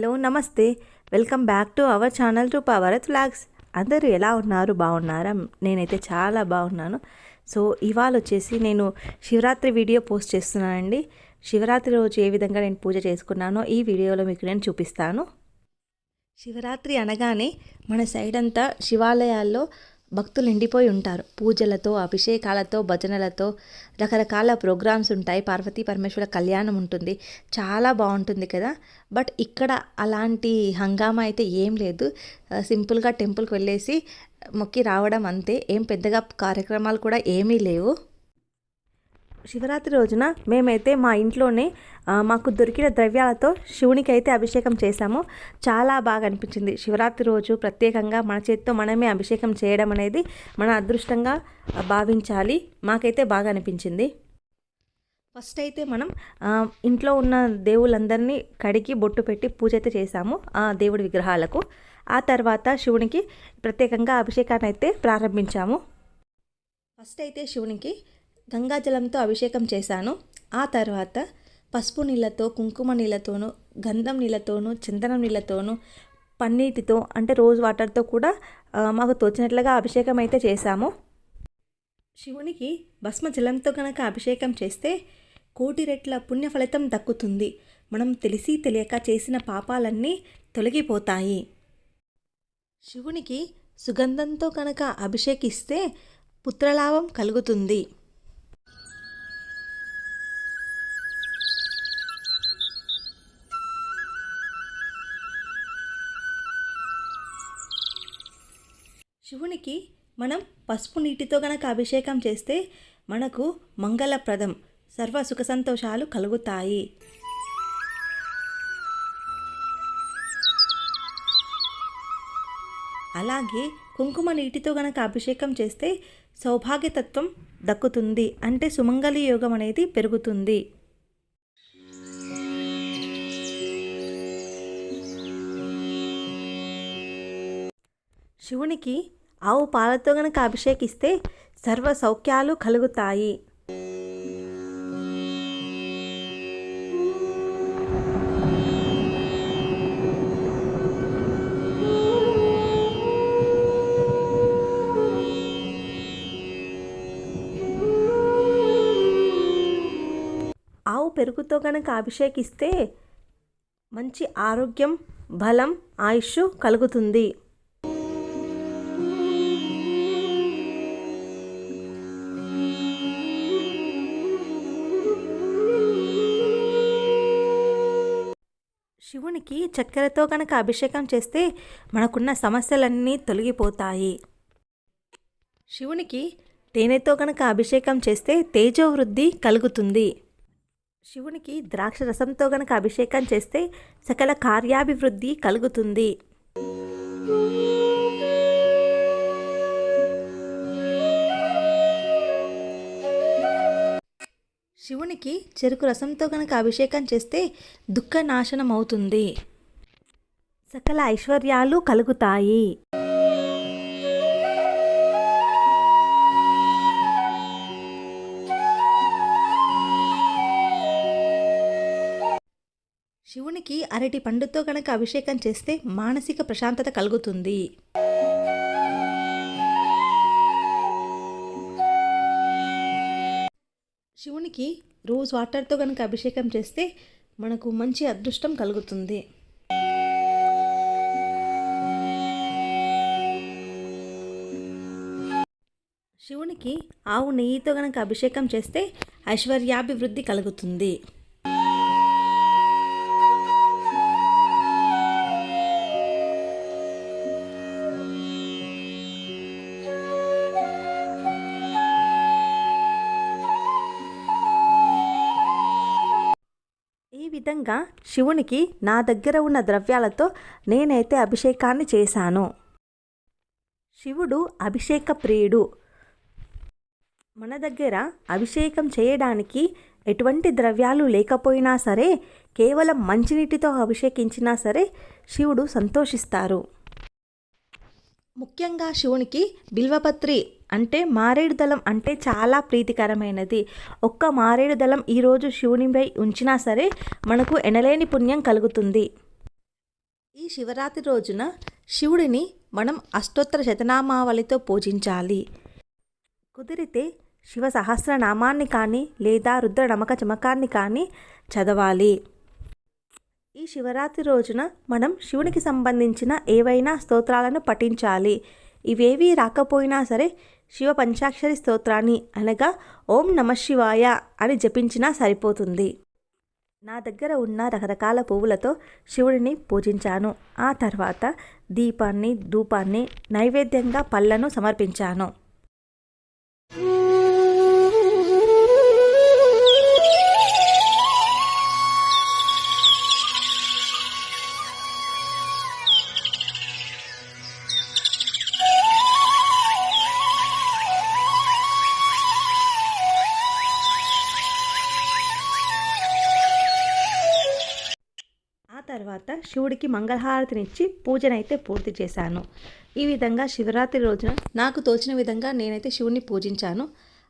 Hello నమస్తే. Welcome back to our channel to పవరత్ flags అందరూ ఎలా ఉన్నారు? బాగున్నారా? నేనైతే చాలా బాగున్నాను. సో ఇవాళ వచ్చేసి నేను శివరాత్రి వీడియో పోస్ట్ చేస్తున్నానండి. శివరాత్రి రోజు ఏ విధంగా నేను పూజ చేసుకున్నానో ఈ వీడియోలో మీకు నేను చూపిస్తాను. శివరాత్రి అనగానే మన సైడ్ అంతా శివాలయాల్లో భక్తులు నిండిపోయి ఉంటారు. పూజలతో అభిషేకాలతో భజనలతో రకరకాల ప్రోగ్రామ్స్ ఉంటాయి. పార్వతీ పరమేశ్వర కళ్యాణం ఉంటుంది. చాలా బాగుంటుంది కదా. బట్ ఇక్కడ అలాంటి హంగామా అయితే ఏం లేదు. సింపుల్గా టెంపుల్కి వెళ్ళేసి మొక్కి రావడం అంతే. ఏం పెద్దగా కార్యక్రమాలు కూడా ఏమీ లేవు. శివరాత్రి రోజున మేమైతే మా ఇంట్లోనే మాకు దొరికిన ద్రవ్యాలతో శివునికి అయితే అభిషేకం చేశాము. చాలా బాగా అనిపించింది. శివరాత్రి రోజు ప్రత్యేకంగా మన చేతితో మనమే అభిషేకం చేయడం అనేది మన అదృష్టంగా భావించాలి. మాకైతే బాగా అనిపించింది. ఫస్ట్ అయితే మనం ఇంట్లో ఉన్న దేవుళ్ళందరినీ కడిగి బొట్టు పెట్టి పూజ అయితే చేశాము ఆ దేవుడి విగ్రహాలకు. ఆ తర్వాత శివునికి ప్రత్యేకంగా అభిషేకాన్ని అయితే ప్రారంభించాము. ఫస్ట్ అయితే శివునికి గంగాజలంతో అభిషేకం చేశాను. ఆ తర్వాత పసుపు నీళ్ళతో కుంకుమ నీళ్ళతోనూ గంధం నీళ్ళతోనూ చందనం నీళ్ళతోనూ పన్నీటితో అంటే రోజ్ వాటర్తో కూడా మాకు తోచినట్లుగా అభిషేకం అయితే చేశాము. శివునికి భస్మ జలంతో కనుక అభిషేకం చేస్తే కోటి రెట్ల పుణ్య ఫలితం దక్కుతుంది. మనం తెలిసి తెలియక చేసిన పాపాలన్నీ తొలగిపోతాయి. శివునికి సుగంధంతో కనుక అభిషేకిస్తే పుత్రలాభం కలుగుతుంది. శివునికి మనం పసుపు నీటితో గనక అభిషేకం చేస్తే మనకు మంగళప్రదం. సర్వ సుఖ సంతోషాలు కలుగుతాయి. అలాగే కుంకుమ నీటితో గనక అభిషేకం చేస్తే సౌభాగ్యతత్వం దక్కుతుంది. అంటే సుమంగళి యోగం అనేది పెరుగుతుంది. శివునికి ఆవు పాలతో గనక అభిషేకిస్తే సర్వ సౌఖ్యాలు కలుగుతాయి. ఆవు పెరుగుతో గనక అభిషేకిస్తే మంచి ఆరోగ్యం బలం ఆయుష్ కలుగుతుంది. శివునికి చక్కెరతో కనుక అభిషేకం చేస్తే మనకున్న సమస్యలన్నీ తొలగిపోతాయి. శివునికి తేనెతో కనుక అభిషేకం చేస్తే తేజోవృద్ధి కలుగుతుంది. శివునికి ద్రాక్ష రసంతో గనక అభిషేకం చేస్తే సకల కార్యాభివృద్ధి కలుగుతుంది. శివునికి చెరుకు రసంతో కనుక అభిషేకం చేస్తే దుఃఖ నాశనం అవుతుంది సకల ఐశ్వర్యాలు కలుగుతాయి. శివునికి అరటి పండుతో కనుక అభిషేకం చేస్తే మానసిక ప్రశాంతత కలుగుతుంది. శివునికి రోజ్ వాటర్తో కనుక అభిషేకం చేస్తే మనకు మంచి అదృష్టం కలుగుతుంది. శివునికి ఆవు నెయ్యితో కనుక అభిషేకం చేస్తే ఐశ్వర్యాభివృద్ధి కలుగుతుంది. స్వయంగా శివునికి నా దగ్గర ఉన్న ద్రవ్యాలతో నేనైతే అభిషేకాన్ని చేశాను. శివుడు అభిషేక ప్రియుడు. మన దగ్గర అభిషేకం చేయడానికి ఎటువంటి ద్రవ్యాలు లేకపోయినా సరే కేవలం మంచినీటితో అభిషేకించినా సరే శివుడు సంతోషిస్తారు. ముఖ్యంగా శివునికి బిల్వపత్రి అంటే మారేడు దళం అంటే చాలా ప్రీతికరమైనది. ఒక్క మారేడు దళం ఈరోజు శివునిపై ఉంచినా సరే మనకు ఎనలేని పుణ్యం కలుగుతుంది. ఈ శివరాత్రి రోజున శివుడిని మనం అష్టోత్తర శతనామావళితో పూజించాలి. కుదిరితే శివ సహస్రనామాన్ని కానీ లేదా రుద్ర నమక చమకాన్ని కానీ చదవాలి. ఈ శివరాత్రి రోజున మనం శివునికి సంబంధించిన ఏవైనా స్తోత్రాలను పఠించాలి. ఇవేవీ రాకపోయినా సరే శివ పంచాక్షరి స్తోత్రాన్ని అనగా ఓం నమ శివాయ అని జపించినా సరిపోతుంది. నా దగ్గర ఉన్న రకరకాల పువ్వులతో శివుడిని పూజించాను. ఆ తర్వాత దీపాన్ని ధూపాన్ని నైవేద్యంగా పళ్ళను సమర్పించాను. తర్వాత శివుడికి మంగళహారతినిచ్చి పూజనైతే పూర్తి చేశాను. ఈ విధంగా శివరాత్రి రోజున నాకు తోచిన విధంగా నేనైతే శివుని పూజించాను.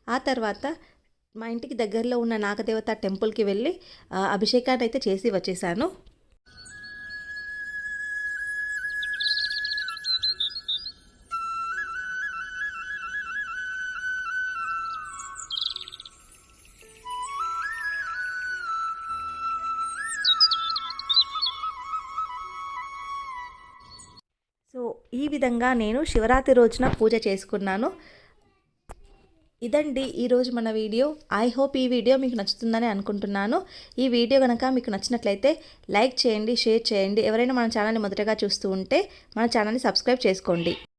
ఆ తర్వాత మా ఇంటికి దగ్గరలో ఉన్న నాగదేవత టెంపుల్కి వెళ్ళి అభిషేకాన్ని అయితే చేసి వచ్చేసాను. విధంగా నేను శివరాత్రి రోజున పూజ చేసుకున్నాను. ఇదండి ఈరోజు మన వీడియో. ఐ హోప్ ఈ వీడియో మీకు నచ్చుతుందని అనుకుంటున్నాను. ఈ వీడియో కనుక మీకు నచ్చినట్లయితే లైక్ చేయండి షేర్ చేయండి. ఎవరైనా మన ఛానల్ని మొదటగా చూస్తూ ఉంటే మన ఛానల్ని సబ్స్క్రైబ్ చేసుకోండి.